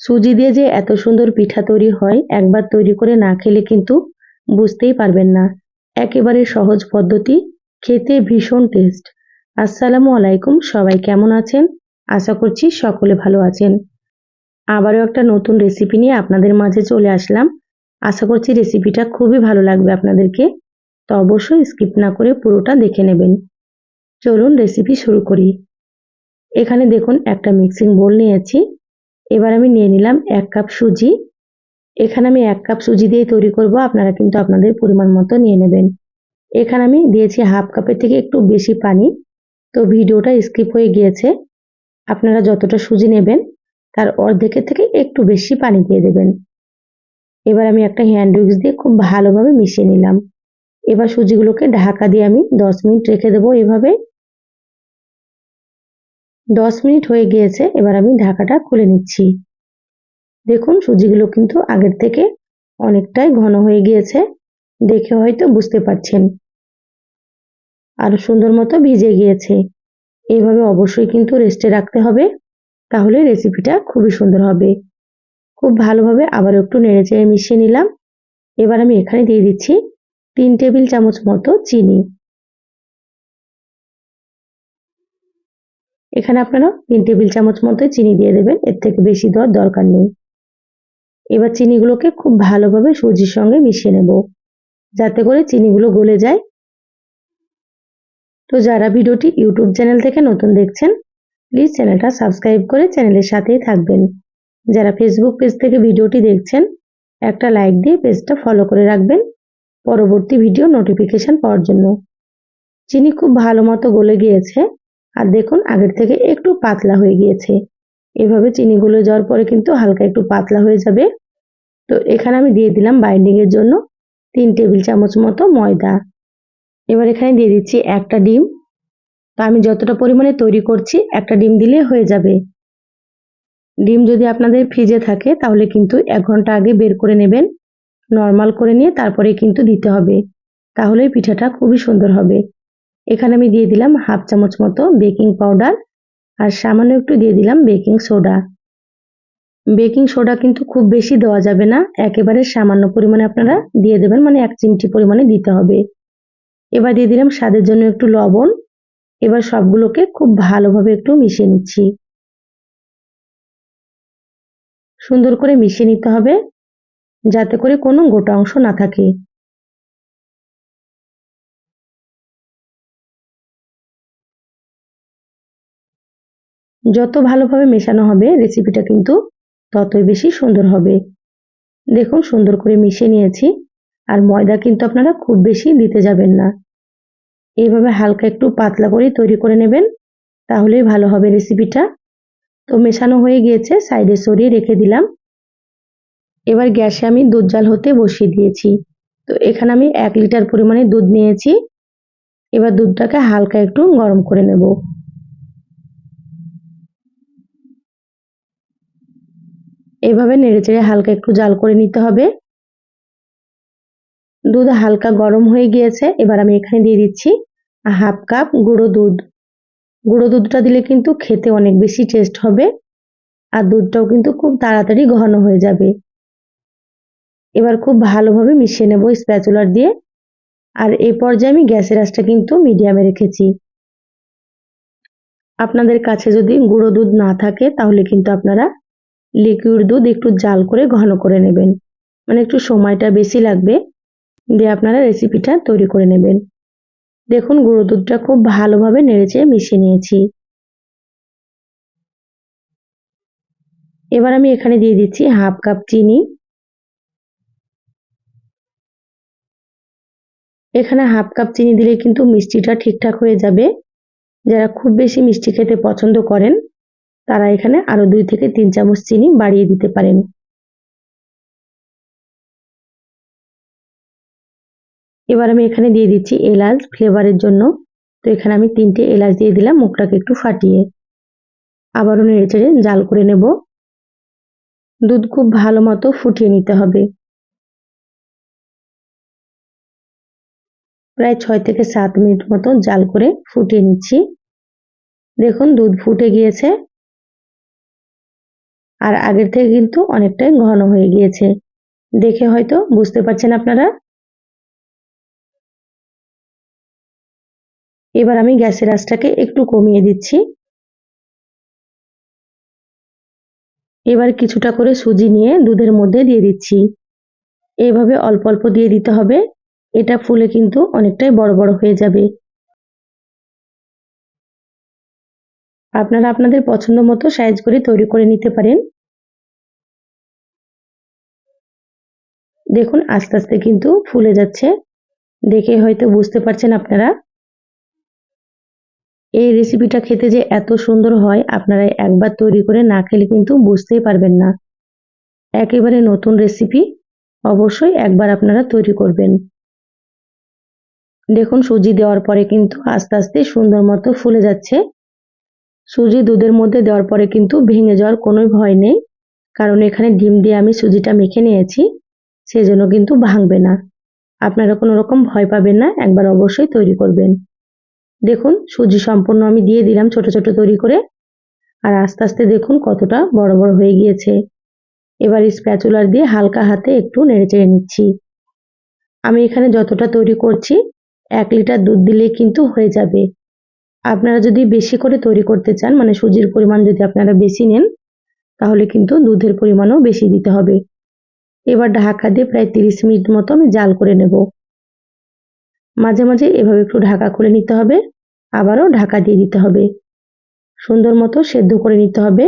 সুজি দিয়ে যে এত সুন্দর পিঠা তৈরি হয়, একবার তৈরি করে না খেলে কিন্তু বুঝতেই পারবেন না। একেবারে সহজ পদ্ধতি, খেতে ভীষণ টেস্ট আসসালামু আলাইকুম, সবাই কেমন আছেন? আশা করছি সকলে ভালো আছেন। আবারও একটা নতুন রেসিপি নিয়ে আপনাদের মাঝে চলে আসলাম। আশা করছি রেসিপিটা খুবই ভালো লাগবে আপনাদেরকে। তো অবশ্যই স্কিপ না করে পুরোটা দেখে নেবেন। চলুন রেসিপি শুরু করি। এখানে দেখুন, একটা মিক্সিং বোল নিয়েছি। এবার আমি নিয়ে নিলাম এক কাপ সুজি। এখানে আমি এক কাপ সুজি দিয়ে তৈরি করব, আপনারা কিন্তু আপনাদের পরিমাণ মতো নিয়ে নেবেন। এখানে আমি দিয়েছি হাফ কাপের থেকে একটু বেশি পানি। তো ভিডিওটা স্কিপ হয়ে গিয়েছে, আপনারা যতটা সুজি নেবেন, তার অর্ধেকের থেকে একটু বেশি পানি দিয়ে দেবেন। এবার আমি একটা হ্যান্ড উইক্স দিয়ে খুব ভালোভাবে মিশিয়ে নিলাম। এবার সুজিগুলোকে ঢাকা দিয়ে আমি দশ মিনিট রেখে দেবো এভাবে। দশ মিনিট হয়ে গিয়েছে, এবার আমি ঢাকাটা খুলে নিচ্ছি। দেখুন, সুজিগুলো কিন্তু আগের থেকে অনেকটাই ঘন হয়ে গিয়েছে, দেখে হয়তো বুঝতে পারছেন। আর সুন্দর মতো ভিজে গিয়েছে। এইভাবে অবশ্যই কিন্তু রেস্টে রাখতে হবে, তাহলে রেসিপিটা খুবই সুন্দর হবে। খুব ভালোভাবে আবার একটু নেড়ে চেড়ে মিশিয়ে নিলাম। এবার আমি এখানে দিয়ে দিচ্ছি তিন টেবিল চামচ মতো চিনি। এখানে আপনারা তিন টেবিল চামচ মতো চিনি দিয়ে দেবেন। এর থেকে বেশি দেওয়ার দরকার নেই। এবার চিনিগুলোকে খুব ভালোভাবে সুজির সঙ্গে মিশিয়ে নেব। যাতে করে চিনিগুলো গলে যায়। তো যারা ভিডিওটি ইউটিউব চ্যানেল থেকে নতুন দেখছেন, প্লিজ চ্যানেলটা সাবস্ক্রাইব করে চ্যানেলের সাথেই থাকবেন। যারা ফেসবুক পেজ থেকে ভিডিওটি দেখছেন, একটা লাইক দিয়ে পেজটা ফলো করে রাখবেন পরবর্তী ভিডিও নোটিফিকেশন পাওয়ার জন্য। চিনি খুব ভালো মতো গলে গিয়েছে। আর দেখুন, আগের থেকে একটু পাতলা হয়ে গিয়েছে। এভাবে চিনি যাওয়ার পরে কিন্তু হালকা একটু পাতলা হয়ে যাবে। তো এখানে আমি দিয়ে দিলাম বাইন্ডিংয়ের জন্য তিন টেবিল চামচ মতো ময়দা। এবার এখানে দিয়ে দিচ্ছি একটা ডিম। তো আমি যতটা পরিমাণে তৈরি করছি, একটা ডিম দিলে হয়ে যাবে। ডিম যদি আপনাদের ফ্রিজে থাকে, তাহলে কিন্তু এক ঘণ্টা আগে বের করে নেবেন। নর্মাল করে নিয়ে তারপরে কিন্তু দিতে হবে। তাহলে পিঠাটা খুবই সুন্দর হবে। এখানে আমি দিয়ে দিলাম হাফ চামচ মতো বেকিং পাউডার আর সামান্য একটু দিয়ে দিলাম বেকিং সোডা। বেকিং সোডা কিন্তু খুব বেশি দেওয়া যাবে না, একেবারে সামান্য পরিমাণে আপনারা দিয়ে দেবেন মানে এক চিমটি পরিমাণে দিতে হবে। এবার দিয়ে দিলাম স্বাদের জন্য একটু লবণ, এবার সবগুলোকে খুব ভালোভাবে একটু মিশিয়ে নিচ্ছি। সুন্দর করে মিশিয়ে নিতে হবে, যাতে করে কোনো গোটা অংশ না থাকে। যত ভালোভাবে মেশানো হবে রেসিপিটা কিন্তু ততই বেশি সুন্দর হবে। দেখুন, সুন্দর করে মিশিয়ে নিয়েছি। আর ময়দা কিন্তু আপনারা খুব বেশি দিতে যাবেন না। এইভাবে হালকা একটু পাতলা করে তৈরি করে নেবেন, তাহলেই ভালো হবে রেসিপিটা তো মেশানো হয়ে গিয়েছে, সাইডে সরিয়ে রেখে দিলাম। এবার গ্যাসে আমি দুধ জাল হতে বসিয়ে দিয়েছি। তো এখানে আমি এক লিটার পরিমাণে দুধ নিয়েছি। এবার দুধটাকে হালকা একটু গরম করে নেব। এভাবে নেড়েচেড়ে হালকা একটু জাল করে নিতে হবে। দুধ হালকা গরম হয়ে গিয়েছে, এবার আমি এখানে দিয়ে দিচ্ছি হাফ কাপ গুঁড়ো দুধ। গুঁড়ো দুধটা দিলে কিন্তু খেতে অনেক বেশি টেস্ট হবে আর দুধটাও কিন্তু খুব তাড়াতাড়ি ঘন হয়ে যাবে। এবার খুব ভালোভাবে মিশিয়ে নেব স্প্যাচুলার দিয়ে। আর এই পর্যায়ে আমি গ্যাসের আঁচটা কিন্তু মিডিয়ামে রেখেছি। আপনাদের কাছে যদি গুঁড়ো দুধ না থাকে তাহলে কিন্তু আপনারা লিকুইড দুধ একটু জাল করে ঘন করে নেবেন। মানে একটু সময়টা বেশি লাগবে দিয়ে আপনারা রেসিপিটা তৈরি করে নেবেন। দেখুন, গুঁড়ো দুধটা খুব ভালোভাবে নেড়েচে মিশিয়ে নিয়েছি। এবার আমি এখানে দিয়ে দিচ্ছি হাফ কাপ চিনি। এখানে হাফ কাপ চিনি দিলে কিন্তু মিষ্টিটা ঠিকঠাক হয়ে যাবে। যারা খুব বেশি মিষ্টি খেতে পছন্দ করেন তারা এখানে আরও দুই থেকে তিন চামচ চিনি বাড়িয়ে দিতে পারেন। এবার আমি এখানে দিয়ে দিচ্ছি এলাচ ফ্লেভারের জন্য। তো এখানে আমি তিনটে এলাচ দিয়ে দিলাম, মুখটাকে একটু ফাটিয়ে। আবারও নেড়ে চেড়ে জাল করে নেব। দুধ খুব ভালো মতো ফুটিয়ে নিতে হবে। প্রায় ছয় থেকে সাত মিনিট মতো জাল করে ফুটিয়ে নিচ্ছি। দেখুন দুধ ফুটে গিয়েছে। আর আগের থেকে কিন্তু অনেকটাই ঘন হয়ে গিয়েছে। দেখে হয়তো বুঝতে পারছেন আপনারা? এবার আমি গ্যাসের আঁচটাকে একটু কমিয়ে দিচ্ছি। এবার কিছুটা করে সুজি নিয়ে দুধের মধ্যে দিয়ে দিচ্ছি। এভাবে অল্প অল্প দিয়ে দিতে হবে। এটা ফুলে কিন্তু অনেকটাই বড় বড় হয়ে যাবে। আপনারা আপনাদের পছন্দ মতো সাইজ করে তৈরি করে নিতে পারেন। দেখুন, আস্তে আস্তে কিন্তু ফুলে যাচ্ছে। দেখে হয়তো বুঝতে পারছেন আপনারা। এই রেসিপিটা খেতে যে এত সুন্দর হয়, আপনারা একবার তৈরি করে না খেলে কিন্তু বুঝতেই পারবেন না। একেবারে নতুন রেসিপি অবশ্যই একবার আপনারা তৈরি করবেন। দেখুন, সুজি দেওয়ার পরে কিন্তু আস্তে আস্তে সুন্দর মতো ফুলে যাচ্ছে। সুজি দুধের মধ্যে দেওয়ার পরে কিন্তু ভেঙে যাওয়ার কোনো ভয় নেই। কারণ এখানে ডিম দিয়ে আমি সুজিটা মেখে নিয়েছি সেই জন্য কিন্তু ভাঙবে না। আপনারা কোনো রকম ভয় পাবেন না, একবার অবশ্যই তৈরি করবেন। দেখুন, সুজি সম্পূর্ণ আমি দিয়ে দিলাম ছোট ছোট তৈরি করে। আর আস্তে আস্তে দেখুন কতটা বড় বড় হয়ে গিয়েছে। এবার স্প্যাচুলার দিয়ে হালকা হাতে একটু নেড়ে চেড়ে নিচ্ছি। আমি এখানে যতটা তৈরি করছি, এক লিটার দুধ দিলে কিন্তু হয়ে যাবে। আপনারা যদি বেশি করে তৈরি করতে চান মানে সুজির পরিমাণ যদি আপনারা বেশি নেন, তাহলে কিন্তু দুধের পরিমাণও বেশি দিতে হবে। এবার ঢাকা দিয়ে প্রায় তিরিশ মিনিট মতো আমি জাল করে নেব। মাঝে মাঝে এভাবে একটু ঢাকা খুলে নিতে হবে, আবারও ঢাকা দিয়ে দিতে হবে। সুন্দর মতো সেদ্ধ করে নিতে হবে,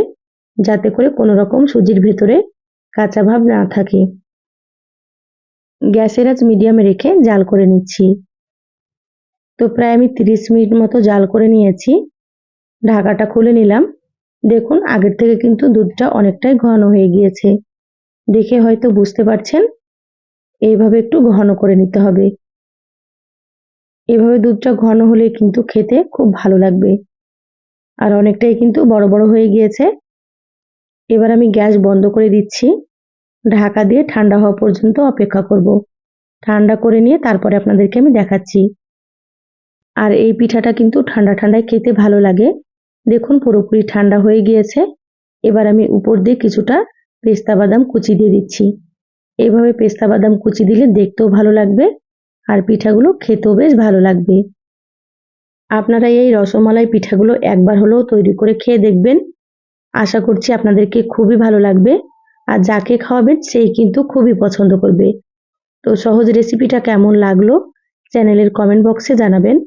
যাতে করে কোনো রকম সুজির ভেতরে কাঁচা ভাব না থাকে। গ্যাসের আজ মিডিয়ামে রেখে জাল করে নিচ্ছি। তো প্রায় আমি তিরিশ মিনিট মতো জাল করে নিয়েছি। ঢাকাটা খুলে নিলাম। দেখুন, আগের থেকে কিন্তু দুধটা অনেকটাই ঘন হয়ে গিয়েছে। দেখে হয়তো বুঝতে পারছেন, এইভাবে একটু ঘন করে নিতে হবে। এভাবে দুধটা ঘন হলে কিন্তু খেতে খুব ভালো লাগবে। আর অনেকটাই কিন্তু বড় বড় হয়ে গিয়েছে। এবার আমি গ্যাস বন্ধ করে দিচ্ছি। ঢাকা দিয়ে ঠান্ডা হওয়া পর্যন্ত অপেক্ষা করব। ঠান্ডা করে নিয়ে তারপরে আপনাদেরকে আমি দেখাচ্ছি। আর এই পিঠাটা কিন্তু ঠান্ডা ঠান্ডায় খেতে ভালো লাগে। দেখুন পুরোপুরি ঠান্ডা হয়ে গিয়েছে। এবার আমি উপর দিয়ে কিছুটা পেস্তা বাদাম কুচি দিয়ে দিচ্ছি। এইভাবে পেস্তা বাদাম কুচি দিলে দেখতেও ভালো লাগবে আর পিঠাগুলো খেতেও বেশ ভালো লাগবে। আপনারা এই রসমালাই পিঠাগুলো একবার হলেও তৈরি করে খেয়ে দেখবেন। আশা করছি আপনাদেরকে খুবই ভালো লাগবে আর যাকে খাওয়াবেন সেই কিন্তু খুবই পছন্দ করবে। তো সহজ রেসিপিটা কেমন লাগল? চ্যানেলের কমেন্ট বক্সে জানাবেন।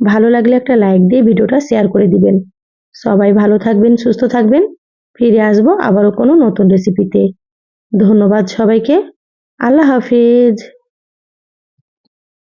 ভালো লাগলে একটা লাইক দিয়ে ভিডিওটা শেয়ার করে দিবেন। সবাই ভালো থাকবেন, সুস্থ থাকবেন। ফিরে আসব আবারও কোনো নতুন রেসিপিতে ধন্যবাদ সবাইকে। আল্লাহ হাফিজ।